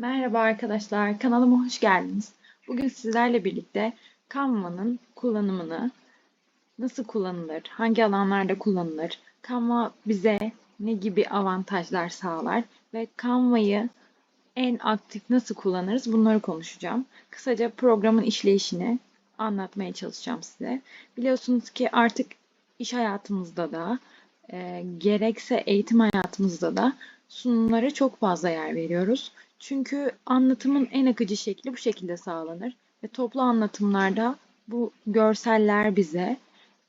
Merhaba arkadaşlar, kanalıma hoş geldiniz. Bugün sizlerle birlikte Canva'nın kullanımını, nasıl kullanılır, hangi alanlarda kullanılır, Canva bize ne gibi avantajlar sağlar ve Canva'yı en aktif nasıl kullanırız bunları konuşacağım. Kısaca programın işleyişini anlatmaya çalışacağım size. Biliyorsunuz ki artık iş hayatımızda da e, gerekse eğitim hayatımızda da sunumlara çok fazla yer veriyoruz. Çünkü anlatımın en akıcı şekli bu şekilde sağlanır ve toplu anlatımlarda bu görseller bize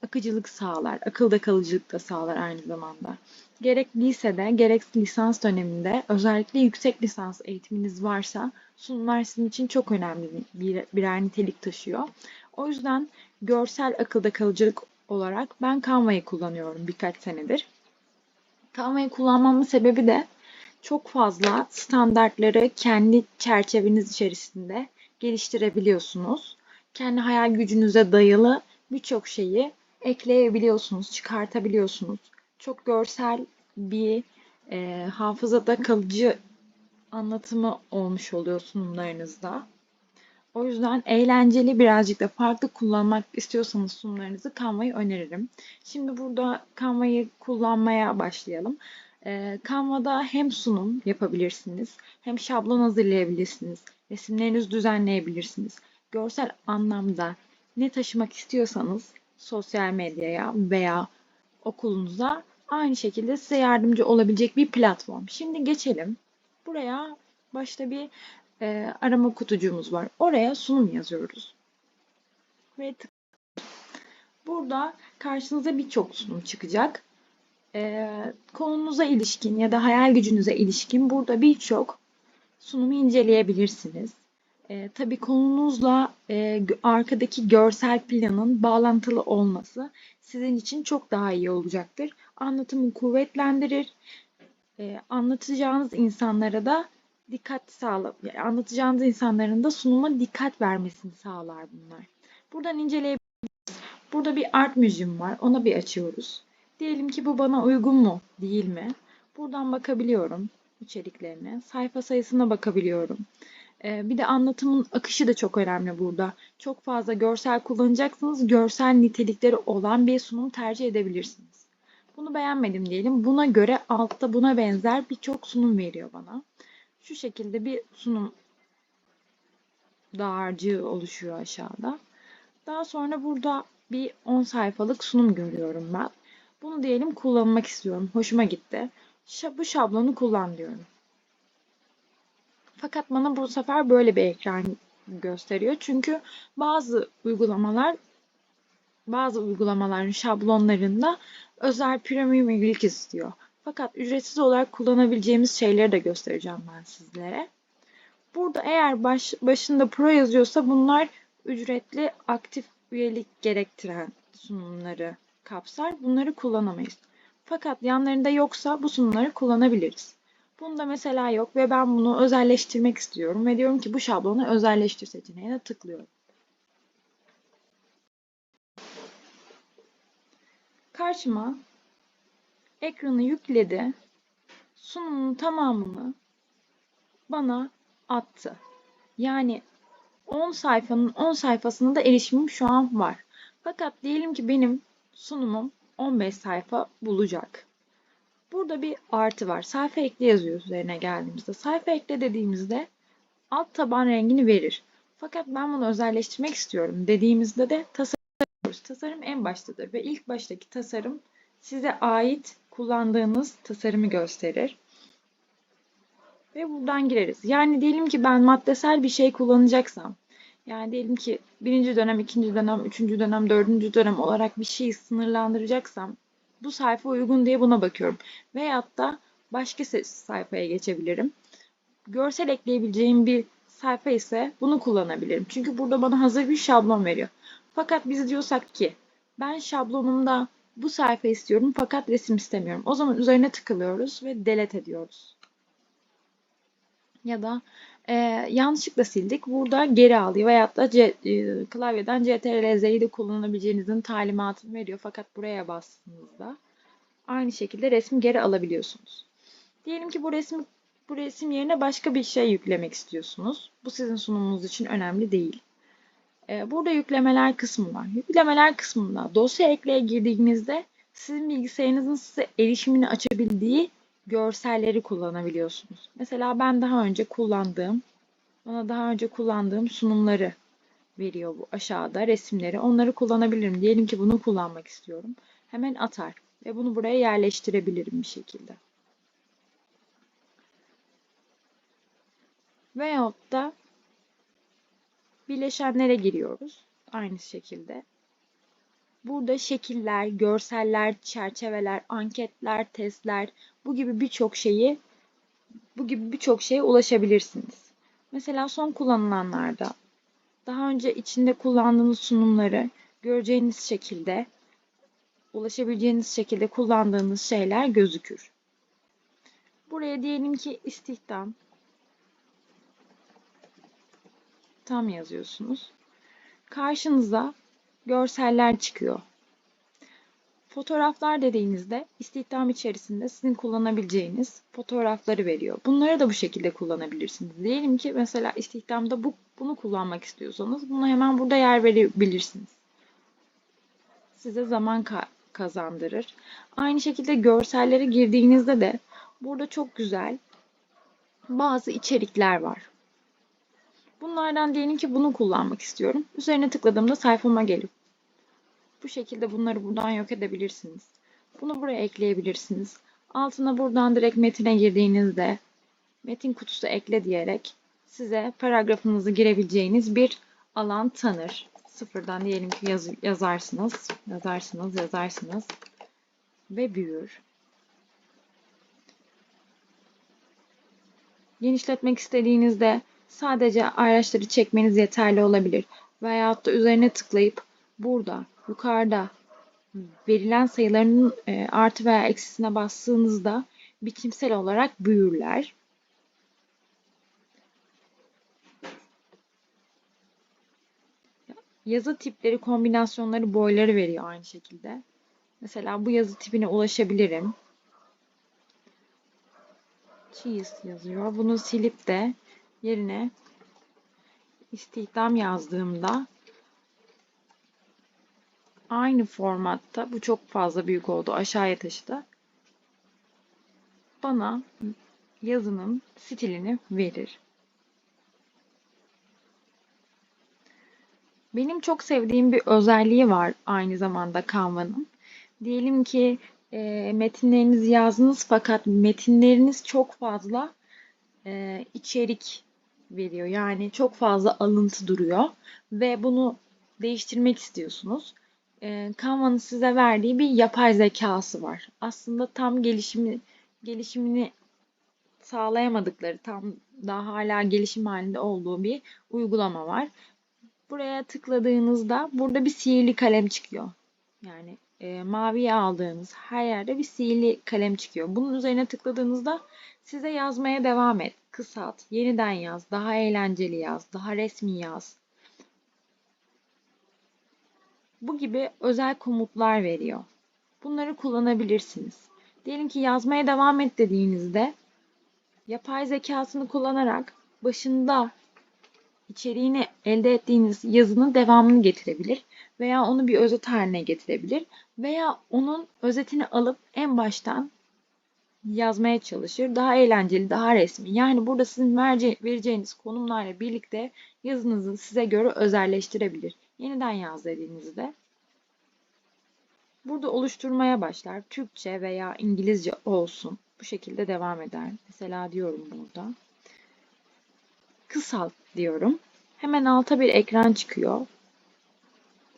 akıcılık sağlar, akılda kalıcılık da sağlar aynı zamanda. Gerek lisede, gerek lisans döneminde özellikle yüksek lisans eğitiminiz varsa sunumlar sizin için çok önemli bir, birer nitelik taşıyor. O yüzden görsel akılda kalıcılık olarak ben Canva'yı kullanıyorum birkaç senedir. Canva'yı kullanmamın sebebi de çok fazla standartları kendi çerçeveniz içerisinde geliştirebiliyorsunuz. Kendi hayal gücünüze dayalı birçok şeyi ekleyebiliyorsunuz, çıkartabiliyorsunuz. Çok görsel bir e, hafızada kalıcı anlatımı olmuş oluyor sunumlarınızda. O yüzden eğlenceli birazcık da farklı kullanmak istiyorsanız sunumlarınızı Canva'yı öneririm. Şimdi burada Canva'yı kullanmaya başlayalım. Ee, Canva'da hem sunum yapabilirsiniz, hem şablon hazırlayabilirsiniz, resimlerinizi düzenleyebilirsiniz. Görsel anlamda ne taşımak istiyorsanız sosyal medyaya veya okulunuza aynı şekilde size yardımcı olabilecek bir platform. Şimdi geçelim. Buraya başta bir e, arama kutucuğumuz var. Oraya sunum yazıyoruz. Ve Burada karşınıza birçok sunum çıkacak. E, konunuza ilişkin ya da hayal gücünüze ilişkin burada birçok sunumu inceleyebilirsiniz. E, tabii konunuzla e, arkadaki görsel planın bağlantılı olması sizin için çok daha iyi olacaktır. Anlatımı kuvvetlendirir. E, anlatacağınız insanlara da dikkat sağla, yani anlatacağınız insanların da sunuma dikkat vermesini sağlar bunlar. Buradan inceleyebiliriz. Burada bir art müziğim var. Ona bir açıyoruz. Diyelim ki bu bana uygun mu, değil mi? Buradan bakabiliyorum içeriklerine. Sayfa sayısına bakabiliyorum. Ee, bir de anlatımın akışı da çok önemli burada. Çok fazla görsel kullanacaksınız. Görsel nitelikleri olan bir sunum tercih edebilirsiniz. Bunu beğenmedim diyelim. Buna göre altta buna benzer birçok sunum veriyor bana. Şu şekilde bir sunum dağarcığı oluşuyor aşağıda. Daha sonra burada bir 10 sayfalık sunum görüyorum ben. Bunu diyelim kullanmak istiyorum. Hoşuma gitti. Bu şablonu kullan diyorum. Fakat bana bu sefer böyle bir ekran gösteriyor. Çünkü bazı uygulamalar bazı uygulamaların şablonlarında özel premium üyelik istiyor. Fakat ücretsiz olarak kullanabileceğimiz şeyleri de göstereceğim ben sizlere. Burada eğer baş, başında pro yazıyorsa bunlar ücretli aktif üyelik gerektiren sunumları kapsar. Bunları kullanamayız. Fakat yanlarında yoksa bu sunumları kullanabiliriz. Bunda mesela yok ve ben bunu özelleştirmek istiyorum ve diyorum ki bu şablonu özelleştir seçeneğine tıklıyorum. Karşıma ekranı yükledi. Sunumun tamamını bana attı. Yani 10 sayfanın 10 sayfasına da erişimim şu an var. Fakat diyelim ki benim sunumum 15 sayfa bulacak. Burada bir artı var. Sayfa ekle yazıyor üzerine geldiğimizde. Sayfa ekle dediğimizde alt taban rengini verir. Fakat ben bunu özelleştirmek istiyorum dediğimizde de tasarım Tasarım en baştadır ve ilk baştaki tasarım size ait kullandığınız tasarımı gösterir. Ve buradan gireriz. Yani diyelim ki ben maddesel bir şey kullanacaksam, yani diyelim ki birinci dönem, ikinci dönem, üçüncü dönem, dördüncü dönem olarak bir şeyi sınırlandıracaksam bu sayfa uygun diye buna bakıyorum. Veyahut da başka sayfaya geçebilirim. Görsel ekleyebileceğim bir sayfa ise bunu kullanabilirim. Çünkü burada bana hazır bir şablon veriyor. Fakat biz diyorsak ki ben şablonumda bu sayfa istiyorum fakat resim istemiyorum. O zaman üzerine tıklıyoruz ve delete ediyoruz. Ya da e, yanlışlıkla sildik. Burada geri alıyor veyahut da C, e, klavyeden CTRL-Z'yi de kullanabileceğinizin talimatını veriyor. Fakat buraya bastığınızda aynı şekilde resmi geri alabiliyorsunuz. Diyelim ki bu resmi Bu resim yerine başka bir şey yüklemek istiyorsunuz. Bu sizin sunumunuz için önemli değil. Ee, burada yüklemeler kısmı var. Yüklemeler kısmında dosya ekleye girdiğinizde sizin bilgisayarınızın size erişimini açabildiği görselleri kullanabiliyorsunuz. Mesela ben daha önce kullandığım, bana daha önce kullandığım sunumları veriyor bu aşağıda resimleri. Onları kullanabilirim. Diyelim ki bunu kullanmak istiyorum. Hemen atar ve bunu buraya yerleştirebilirim bir şekilde. Veyahut da bileşenlere giriyoruz. Aynı şekilde. Burada şekiller, görseller, çerçeveler, anketler, testler bu gibi birçok şeyi bu gibi birçok şeye ulaşabilirsiniz. Mesela son kullanılanlarda daha önce içinde kullandığınız sunumları göreceğiniz şekilde ulaşabileceğiniz şekilde kullandığınız şeyler gözükür. Buraya diyelim ki istihdam tam yazıyorsunuz. Karşınıza görseller çıkıyor. Fotoğraflar dediğinizde istihdam içerisinde sizin kullanabileceğiniz fotoğrafları veriyor. Bunları da bu şekilde kullanabilirsiniz. Diyelim ki mesela istihdamda bu, bunu kullanmak istiyorsanız bunu hemen burada yer verebilirsiniz. Size zaman ka kazandırır. Aynı şekilde görsellere girdiğinizde de burada çok güzel bazı içerikler var. Bunlardan diyelim ki bunu kullanmak istiyorum. Üzerine tıkladığımda sayfama gelip bu şekilde bunları buradan yok edebilirsiniz. Bunu buraya ekleyebilirsiniz. Altına buradan direkt metine girdiğinizde metin kutusu ekle diyerek size paragrafınızı girebileceğiniz bir alan tanır. Sıfırdan diyelim ki yaz, yazarsınız, yazarsınız, yazarsınız ve büyür. Genişletmek istediğinizde sadece araçları çekmeniz yeterli olabilir. Veyahut da üzerine tıklayıp burada yukarıda verilen sayıların e, artı veya eksisine bastığınızda biçimsel olarak büyürler. Yazı tipleri, kombinasyonları, boyları veriyor aynı şekilde. Mesela bu yazı tipine ulaşabilirim. Cheese yazıyor. Bunu silip de yerine istihdam yazdığımda aynı formatta bu çok fazla büyük oldu aşağıya taşıdı. Bana yazının stilini verir. Benim çok sevdiğim bir özelliği var aynı zamanda Canva'nın. Diyelim ki e, metinlerinizi yazdınız fakat metinleriniz çok fazla e, içerik veriyor. Yani çok fazla alıntı duruyor ve bunu değiştirmek istiyorsunuz. E, Canva'nın size verdiği bir yapay zekası var. Aslında tam gelişimi gelişimini sağlayamadıkları, tam daha hala gelişim halinde olduğu bir uygulama var. Buraya tıkladığınızda burada bir sihirli kalem çıkıyor. Yani e, maviye aldığınız her yerde bir sihirli kalem çıkıyor. Bunun üzerine tıkladığınızda size yazmaya devam et, kısalt, yeniden yaz, daha eğlenceli yaz, daha resmi yaz. Bu gibi özel komutlar veriyor. Bunları kullanabilirsiniz. Diyelim ki yazmaya devam et dediğinizde yapay zekasını kullanarak başında içeriğini elde ettiğiniz yazının devamını getirebilir veya onu bir özet haline getirebilir veya onun özetini alıp en baştan yazmaya çalışır. Daha eğlenceli, daha resmi. Yani burada sizin vereceğiniz konumlarla birlikte yazınızı size göre özelleştirebilir. Yeniden yaz dediğinizde burada oluşturmaya başlar. Türkçe veya İngilizce olsun. Bu şekilde devam eder. Mesela diyorum burada. Kısalt diyorum. Hemen alta bir ekran çıkıyor.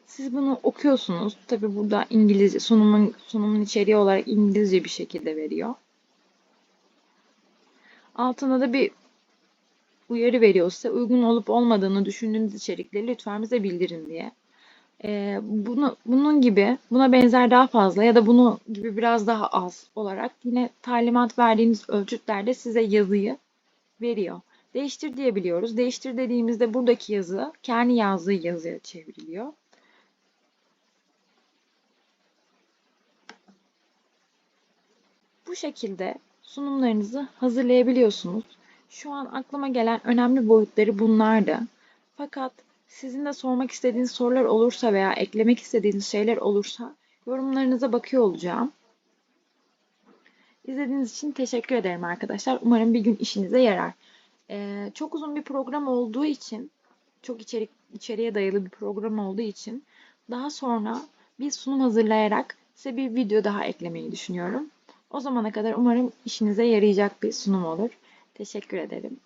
Siz bunu okuyorsunuz. Tabi burada İngilizce sunumun sunumun içeriği olarak İngilizce bir şekilde veriyor. Altına da bir uyarı veriyor size. Uygun olup olmadığını düşündüğünüz içerikleri lütfen bize bildirin diye. Ee, bunu bunun gibi buna benzer daha fazla ya da bunu gibi biraz daha az olarak yine talimat verdiğiniz ölçütlerde size yazıyı veriyor. Değiştir diyebiliyoruz. Değiştir dediğimizde buradaki yazı kendi yazdığı yazıya çevriliyor. Bu şekilde sunumlarınızı hazırlayabiliyorsunuz. Şu an aklıma gelen önemli boyutları bunlardı. Fakat sizin de sormak istediğiniz sorular olursa veya eklemek istediğiniz şeyler olursa yorumlarınıza bakıyor olacağım. İzlediğiniz için teşekkür ederim arkadaşlar. Umarım bir gün işinize yarar. Ee, çok uzun bir program olduğu için, çok içerik içeriye dayalı bir program olduğu için daha sonra bir sunum hazırlayarak size bir video daha eklemeyi düşünüyorum. O zamana kadar umarım işinize yarayacak bir sunum olur. Teşekkür ederim.